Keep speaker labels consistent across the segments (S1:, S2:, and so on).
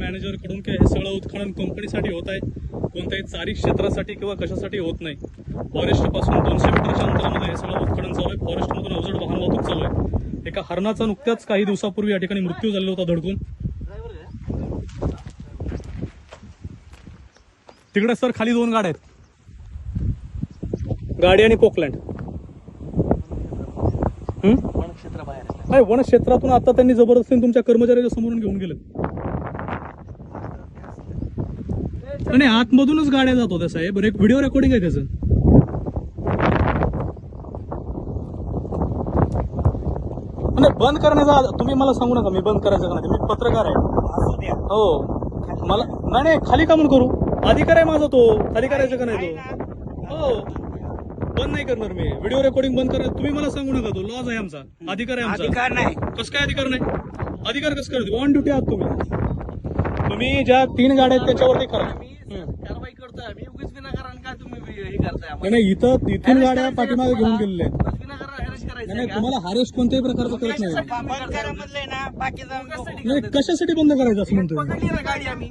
S1: मॅनेजरकडून की हे सगळं उत्खनन कंपनीसाठी होत आहे. कोणत्याही चारी क्षेत्रासाठी किंवा कशासाठी होत नाही. फॉरेस्टपासून दोनशे मीटरच्या अंतरामध्ये हे सगळं उत्खनन चालू आहे. फॉरेस्ट मधून अवजड वाहन वाहतूक चालू आहे. एका हरणाचा नुकत्याच काही दिवसापूर्वी या ठिकाणी मृत्यू झालेला होता धडकून. तिकडे सर खाली दोन गाड्या आहेत. गाडी आणि कोकलँड. हम्म?
S2: क्षेत्र बाहेर.
S1: नाही वन क्षेत्रातून आता त्यांनी जबरदस्तीने तुमच्या कर्मचाऱ्याच्या समोरून घेऊन गेले नाही आतमधूनच गाड्या जात होत्या साहेब. एक व्हिडिओ रेकॉर्डिंग आहे त्याचं. नाही बंद करण्याचा तुम्ही मला सांगू नका मी बंद करायचं का नाही? मी पत्रकार आहे. हो. मला नाही नाही खाली का म्हणून करू? अधिकार आहे माझा तो. खाली करायचं का नाही तो? हो. बंद नाही करणार मी. व्हिडिओ रेकॉर्डिंग बंद करणार तुम्ही मला सांगू नका तो. लॉज आहे आमचा. अधिकार आहे आमचा.
S2: अधिकार नाही.
S1: कसं काय अधिकार नाही? अधिकार कसं करतो? ऑन ड्युटी आहात तुम्ही. तुम्ही ज्या तीन गाड्या आहेत त्याच्यावरती करा हम्म.
S2: कारवाई करतोय आम्ही उगीच विनाकारण काय तुम्ही हे करताय
S1: नाही, नाही इथं इथून गाड्या पाठीमागे घेऊन गेलेल्या आहेत. नाही,
S2: करायचं
S1: नाही तुम्हाला हारेस कोणत्याही प्रकारचं करत नाही.
S2: ना बाकीचा
S1: नाही कशासाठी बंद करायचं असं म्हणतोय मी?
S2: पकडली ना गाडी आम्ही.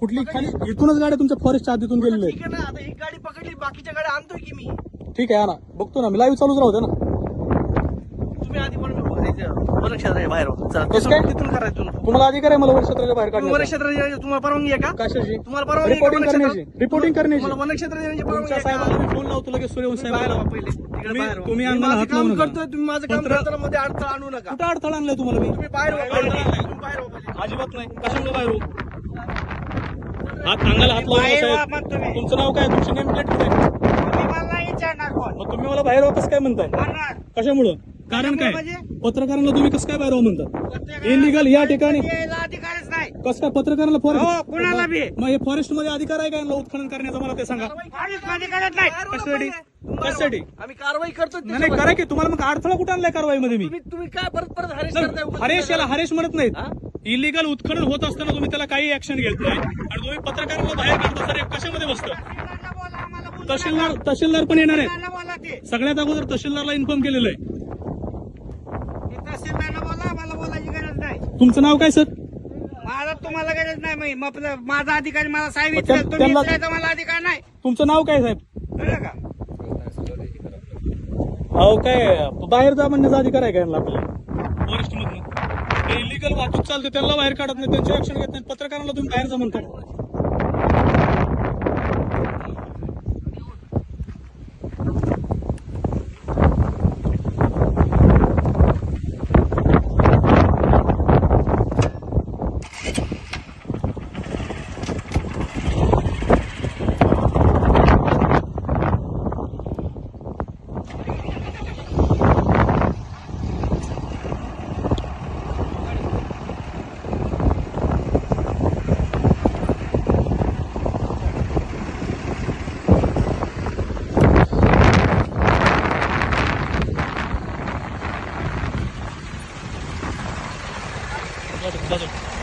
S1: कुठली? खाली इथूनच गाड्या तुमच्या फॉरेस्टच्या आधीतून गेलेल्या
S2: ठीक आहे ना आता ही गाडी पकडली बाकीच्या गाड्या आणतोय की मी?
S1: आहेत ठीक आहे हा ना बघतो ना मी लाईव्ह चालूच राहू दे ना.
S2: तुम्ही आधी पण वनक्षेत्र बाहेर हो. चला,
S1: कसं काय?
S2: तिथून करा तिथून
S1: तुम्हाला अधिकार आहे मला वर्षात्राच्या बाहेर काढण्याचा
S2: वनक्षेत्र तुम्हाला परवानगी आहे का
S1: कशाची
S2: तुम्हाला परवानगी आहे का
S1: रिपोर्टिंग करण्याची? रिपोर्टिंग करण्याची
S2: तुम्हाला वनक्षेत्र देण्याची परवानगी
S1: तुमच्या
S2: आहे का?
S1: साहेबांना मी फोन लावतो लगेच सूर्यवंशी
S2: बाहेर
S1: साहेबांना
S2: व्हा पहिले तिकडे
S1: तुम्ही-
S2: बाहेर व्हा.
S1: तुम्ही
S2: मी
S1: अंगाला
S2: माझं
S1: हात
S2: काम
S1: नका.
S2: करतोय तुम्ही माझं काम
S1: पत्र-
S2: करताना मध्ये अडथळा आणू नका
S1: कुठं अडथळा आणलाय तुम्हाला मी
S2: तुम्ही बाहेर व्हा पहिले. तुम्ही बाहेर व्हा पहिले.
S1: अजिबात नाही कशामुळे बाहेर हो हात अंगाला हात लावू
S2: बाहेर
S1: नका
S2: व्हा
S1: साहेब
S2: मग तुम्ही.
S1: तुमचं नाव काय तुमची नेम प्लेट कुठे आहे?
S2: तुम्ही मला नाही विचारणार कोण.
S1: मग तुम्ही मला बाहेर कसं काय म्हणताय. कशामुळं कारण काय? पत्रकारांना तुम्ही कसं काय बाहेर हो म्हणता इलिगल या ठिकाणी
S2: यायला अधिकारच नाही.
S1: कसं काय? पत्रकारांना
S2: हो, कुणाला बी.
S1: फॉरेस्ट मग हे फॉरेस्टमध्ये अधिकार आहे का यांना उत्खनन करण्याचा? मला ते सांगा.
S2: काहीच अधिकारच नाही.
S1: कशासाठी कशासाठी
S2: आम्ही कारवाई करतो
S1: नाही नाही, करा की. तुम्हाला मग अडथळा कुठं आणलाय कारवाईमध्ये मी?
S2: तुम्ही तुम्ही काय परत परत हरेश करताय? उगाच?
S1: हरेश याला हरेश म्हणत? नाहीत. इलिगल उत्खनन होत असताना तुम्ही त्याला काही ऍक्शन घेत नाही. आणि तुम्ही पत्रकारांना बाहेर काढता सर हे कशामध्ये बसतं?
S2: तहसीलदारला बोला, आम्हाला बोलू
S1: तहसीलदार. तहसीलदार पण येणार आहे
S2: तहसीलदारला बोला ते.
S1: सगळ्यात अगोदर तहसीलदारला इन्फॉर्म केलेलं आहे
S2: ते तहसीलदारला बोला मला बोलायची गरज नाही
S1: तुमचं नाव काय सर?
S2: माझा तुम्हाला गरज नाही मग आपलं माझा अधिकारी मला साहेब
S1: मग त्या-
S2: विचारतो तुम्ही
S1: त्यांना-
S2: मला अधिकार नाही.
S1: तुमचं नाव काय साहेब?
S2: कळलं का?
S1: अहो काय बाहेर जा म्हणण्याचा अधिकार आहे का यांना आपल्याला? फॉरेस्ट मधून इलिगल वाहतूक चालते त्यांना बाहेर काढत नाही त्यांची ऍक्शन घेत नाही पत्रकारांना तुम्ही बाहेर जा म्हणता. 도와줘 도와줘.